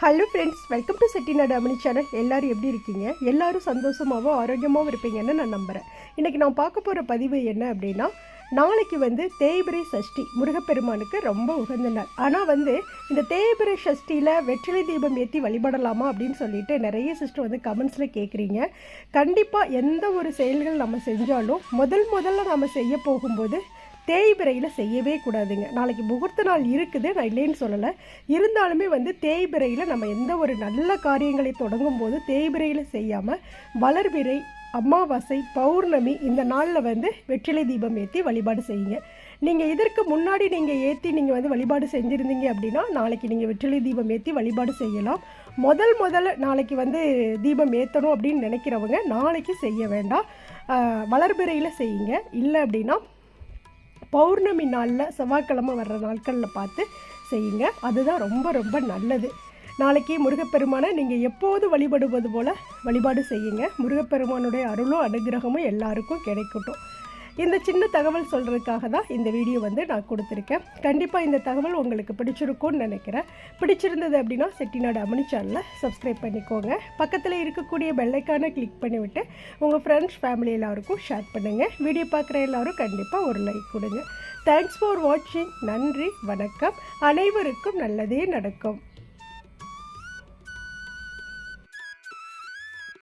Hello friends welcome to Chettinad அமனி channel எல்லோரும் எப்படி இருக்கீங்க? எல்லோரும் சந்தோஷமாகவும் ஆரோக்கியமாகவும் இருப்பீங்கன்னு நான் நம்புகிறேன் இன்றைக்கி நான் பார்க்க போகிற பதிவு என்ன அப்படின்னா நாளைக்கு வந்து தேய்பிரை சஷ்டி முருகப்பெருமானுக்கு ரொம்ப உகந்த நாள். ஆனால் வந்து இந்த தேய்பிரை சஷ்டியில் வெற்றிலை தீபம் ஏற்றி வழிபடலாமா அப்படின்னு சொல்லிட்டு நிறைய சிஸ்டர் வந்து கமெண்ட்ஸில் கேட்குறீங்க கண்டிப்பாக எந்த ஒரு செயல்கள் நம்ம செஞ்சாலும் முதல் முதல்ல நம்ம செய்ய போகும்போது தேய்பிரையில் செய்யவே கூடாதுங்க. நாளைக்கு முகூர்த்த நாள் இருக்குது நான் இல்லைன்னு சொல்லலை. இருந்தாலுமே வந்து தேய்பிரையில் நம்ம எந்த ஒரு நல்ல காரியங்களை தொடங்கும் போது தேய்பிரையில் செய்யாமல் வளர்பிறை அமாவாசை பௌர்ணமி இந்த நாளில் வந்து வெற்றிலை தீபம் ஏற்றி வழிபாடு செய்யுங்க. நீங்கள் இதற்கு முன்னாடி நீங்கள் ஏற்றி நீங்கள் வந்து வழிபாடு செஞ்சுருந்தீங்க அப்படின்னா நாளைக்கு நீங்கள் வெற்றிலை தீபம் ஏற்றி வழிபாடு செய்யலாம். முதல் முதல்ல நாளைக்கு வந்து தீபம் ஏற்றணும் அப்படின்னு நினைக்கிறவங்க நாளைக்கு செய்ய வேண்டாம். வளர்பிறையில் செய்யுங்க. இல்லை அப்படின்னா பௌர்ணமி நாளில் செவ்வாய்க்கிழமை வர்ற நாட்களில் பார்த்து செய்யுங்க. அதுதான் ரொம்ப ரொம்ப நல்லது. நாளைக்கு முருகப்பெருமானை நீங்கள் எப்போது வழிபடுவது போல் வழிபாடு செய்யுங்க. முருகப்பெருமானுடைய அருளும் அனுகிரகமும் எல்லாருக்கும் கிடைக்கட்டும். இந்த சின்ன தகவல் சொல்கிறதுக்காக தான் இந்த வீடியோ வந்து நான் கொடுத்துருக்கேன். கண்டிப்பாக இந்த தகவல் உங்களுக்கு பிடிச்சிருக்கும்னு நினைக்கிறேன். பிடிச்சிருந்தது அப்படின்னா செட்டிநாடு அமனி சேனலை சப்ஸ்கிரைப் பண்ணிக்கோங்க. பக்கத்தில் இருக்கக்கூடிய பெல்லைக்கான கிளிக் பண்ணிவிட்டு உங்கள் ஃப்ரெண்ட்ஸ் ஃபேமிலி எல்லாருக்கும் ஷேர் பண்ணுங்கள் வீடியோ பார்க்குற எல்லாரும் கண்டிப்பாக ஒரு லைக் கொடுங்க. தேங்க்ஸ் ஃபார் வாட்சிங் நன்றி வணக்கம். அனைவருக்கும் நல்லதே நடக்கும்.